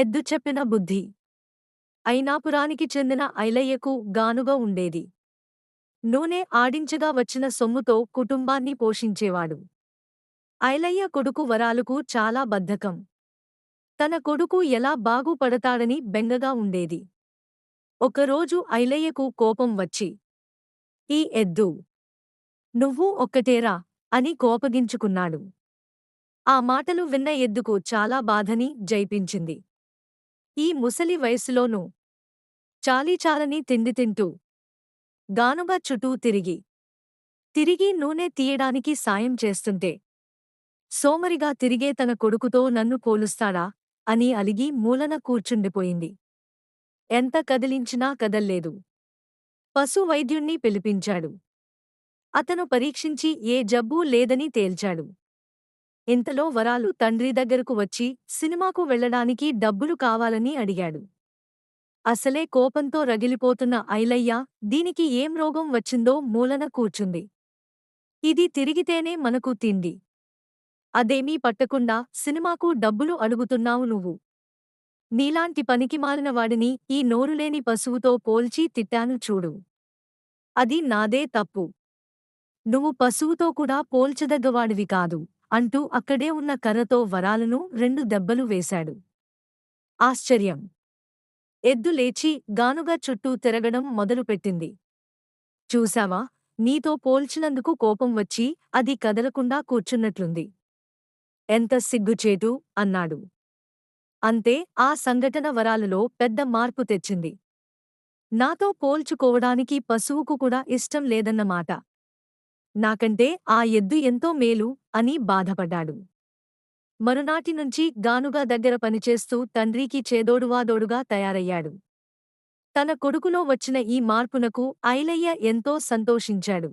ఎద్దు చెప్పిన బుద్ధి. ఐనాపురానికి చెందిన ఐలయ్యకు గానుగా ఉండేది. నూనె ఆడించగా వచ్చిన సొమ్ముతో కుటుంబాన్ని పోషించేవాడు. ఐలయ్య కొడుకు వరాలకు చాలా బద్ధకం. తన కొడుకు ఎలా బాగుపడతాడని బెంగగా ఉండేది. ఒకరోజు ఐలయ్యకు కోపం వచ్చి ఈ ఎద్దు నువ్వు ఒక్కటేరా అని కోపగించుకున్నాడు. ఆ మాటలు విన్న ఎద్దుకు చాలా బాధని జైపించింది ఈ ముసలి వయసులోనూ చాలీచాలని తిండి తింటూ గానుగా చుట్టూ తిరిగి తిరిగి నూనె తీయడానికి సాయం చేస్తుంటే సోమరిగా తిరిగే తన కొడుకుతో నన్ను పోలుస్తాడా అని అలిగి మూలన కూర్చుండిపోయింది. ఎంత కదిలించినా కదల్లేదు. పశు వైద్యుణ్ణి పిలిపించాడు. అతను పరీక్షించి ఏ జబ్బూ లేదని తేల్చాడు. ఇంతలో వరాలు తండ్రి దగ్గరకు వచ్చి సినిమాకు వెళ్ళడానికి డబ్బులు కావాలని అడిగాడు. అసలే కోపంతో రగిలిపోతున్న ఐలయ్య దీనికి ఏం రోగం వచ్చిందో మూలన కూర్చుంది. ఇది తిరిగితేనే మనకు తిండి. అదేమీ పట్టకుండా సినిమాకు డబ్బులు అడుగుతున్నావు నువ్వు. నీలాంటి పనికిమాలిన వాడిని ఈ నోరులేని పశువుతో పోల్చి తిట్టాను చూడు. అది నాదే తప్పు. నువ్వు పశువుతో కూడా పోల్చదగ్గవాడివి కాదు. అంటూ అక్కడే ఉన్న కర్రతో వరాలను రెండు దెబ్బలు వేశాడు. ఆశ్చర్యం! ఎద్దు లేచి గానుగా చుట్టూ తిరగడం మొదలుపెట్టింది. చూశావా? నీతో పోల్చినందుకు కోపం వచ్చి అది కదలకుండా కూర్చున్నట్లుంది. ఎంత సిగ్గుచేటు అన్నాడు. అంతే ఆ సంఘటన వరాలలో పెద్ద మార్పు తెచ్చింది. నాతో పోల్చుకోవడానికి పశువుకు కూడా ఇష్టం లేదన్నమాట. నాకంటే ఆ ఎద్దు ఎంతో మేలు అని బాధపడ్డాడు. మరునాటి నుంచి గానుగా దగ్గర పనిచేస్తూ తండ్రికి చేదోడువాదోడుగా తయారయ్యాడు. తన కొడుకులో వచ్చిన ఈ మార్పునకు ఐలయ్య ఎంతో సంతోషించాడు.